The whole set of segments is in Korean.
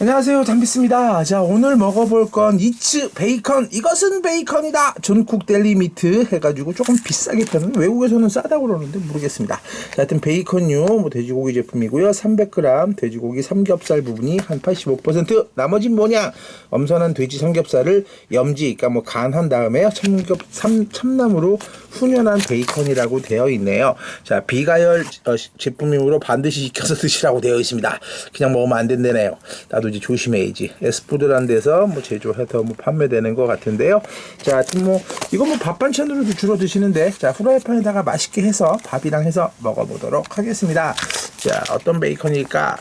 안녕하세요. 담비스입니다. 자 오늘 먹어볼 건 이츠 베이컨. 이것은 베이컨이다. 존쿡 델리 미트 해가지고 조금 비싸게 파는 외국에서는 싸다고 그러는데 모르겠습니다. 자, 하여튼 베이컨류 뭐 돼지고기 제품이고요. 300g 돼지고기 삼겹살 부분이 한 85% 나머진 뭐냐? 엄선한 돼지 삼겹살을 염지 그러니까 뭐 간한 다음에 참겹 삼, 참나무로 훈연한 베이컨이라고 되어 있네요. 자 비가열 어, 시- 제품이므로 반드시 익혀서 드시라고 되어 있습니다. 그냥 먹으면 안 된다네요. 나도 이제 조심해야지 에스푸드라는 데서 뭐 제조해서 뭐 판매되는 것 같은데요 자뭐 이거 뭐 밥 반찬으로도 주로 드시는데 자 후라이팬에다가 맛있게 해서 밥이랑 해서 먹어보도록 하겠습니다 자 어떤 베이컨일까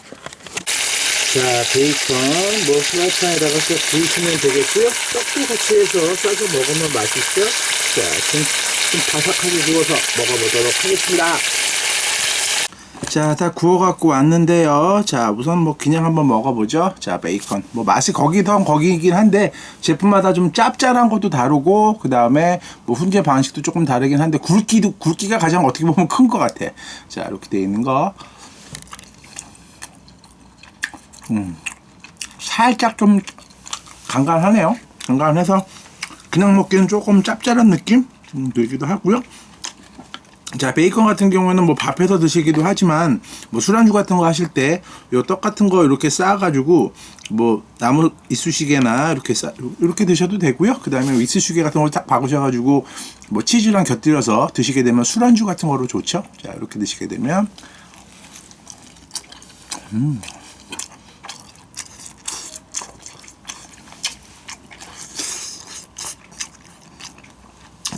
자, 베이컨, 뭐, 프라이팬에다가 또 구우시면 되겠고요. 떡도 같이 해서 싸서 먹으면 맛있죠? 자, 좀, 좀 바삭하게 구워서 먹어보도록 하겠습니다. 자, 다 구워갖고 왔는데요. 자, 우선 뭐 그냥 한번 먹어보죠. 자, 베이컨. 뭐 맛이 거기던 거기긴 한데 제품마다 좀 짭짤한 것도 다르고 그 다음에 뭐 훈제 방식도 조금 다르긴 한데 굵기도 굵기가 가장 어떻게 보면 큰 것 같아. 자, 이렇게 돼 있는 거. 살짝 좀 간간하네요. 간간해서 그냥 먹기는 조금 짭짤한 느낌 좀 들기도 하고요. 자 베이컨 같은 경우에는 뭐 밥해서 드시기도 하지만 뭐 술안주 같은 거 하실 때 요 떡 같은 거 이렇게 쌓아가지고 뭐 나무 이쑤시개나 이렇게 싸 이렇게 드셔도 되고요. 그 다음에 이쑤시개 같은 걸 딱 박으셔가지고 뭐 치즈랑 곁들여서 드시게 되면 술안주 같은 거로 좋죠. 자 이렇게 드시게 되면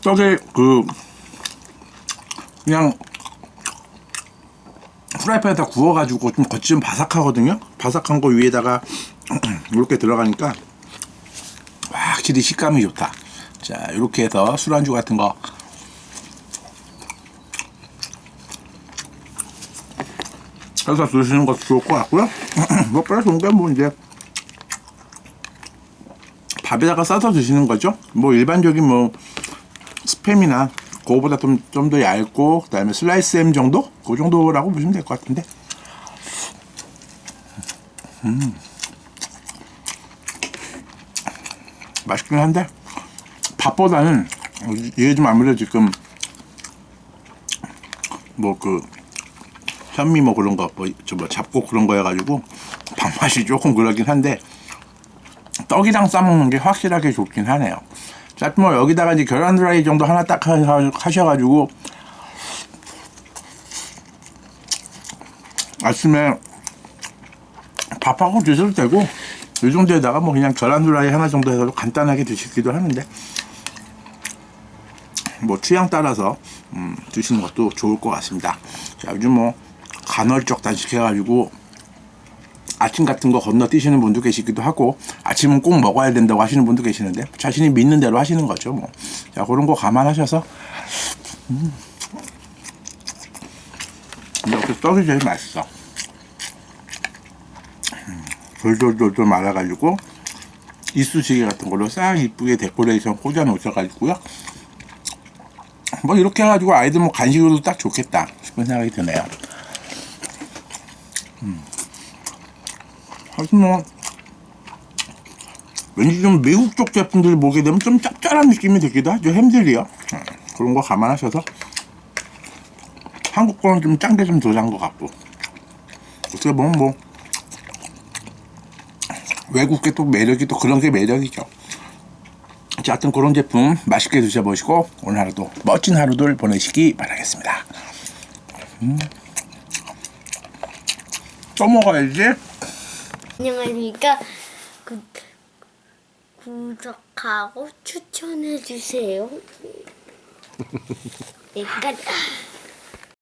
떡에 그 그냥 프라이팬에다 구워가지고 좀 겉이 좀 바삭하거든요. 바삭한 거 위에다가 이렇게 들어가니까 확실히 식감이 좋다. 자 이렇게 해서 술안주 같은 거 해서 드시는 것도 좋을 것 같고요. 뭐 그래 좋은 게뭐 이제 밥에다가 싸서 드시는 거죠. 뭐 일반적인 뭐 스팸이나 그거보다 좀 좀 더 얇고 그다음에 슬라이스 햄 정도 그 정도라고 보시면 될 것 같은데. 음. 맛있긴 한데 밥보다는 이게 좀 아무래도 지금 뭐 그 현미 뭐 그런 거뭐저뭐 잡곡 그런 거 해가지고 밥맛이 조금 그러긴 한데 떡이랑 싸먹는 게 확실하게 좋긴 하네요. 자, 뭐 여기다가 이제 계란 드라이 정도 하나 딱 하- 하셔가지고 아침에 밥하고 드셔도 되고 이 정도에다가 뭐 그냥 계란 드라이 하나 정도 해서 간단하게 드시기도 하는데 뭐 취향 따라서 음, 드시는 것도 좋을 것 같습니다. 자, 요즘 뭐 간헐적 단식해가지고 아침 같은 거 건너뛰시는 분도 계시기도 하고 아침은 꼭 먹어야 된다고 하시는 분도 계시는데 자신이 믿는 대로 하시는 거죠 뭐. 자 그런 거 감안하셔서 음. 이렇게 떡이 제일 맛있어. 음, 돌돌돌돌 말아가지고 이쑤시개 같은 걸로 싹 이쁘게 데코레이션 꽂아 놓으셔가지고요. 뭐 이렇게 해가지고 아이들 뭐 간식으로도 딱 좋겠다 싶은 생각이 드네요. 하여튼 뭐 왠지 좀 미국 쪽 제품들 보게 되면 좀 짭짤한 느낌이 들기도 하죠. 햄들이요. 음, 그런 거 감안하셔서 한국 거는 좀 짠 게 좀덜난것 같고. 어떻게 보면 뭐 외국 게또 매력이 또 그런 게 매력이죠. 자, 하여튼 그런 제품 맛있게 드셔보시고 오늘 하루도 멋진 하루들 보내시기 바라겠습니다. 음. 또 먹어야지 안녕하십니까. 구, 구독하고 추천해 주세요. 네, 끝.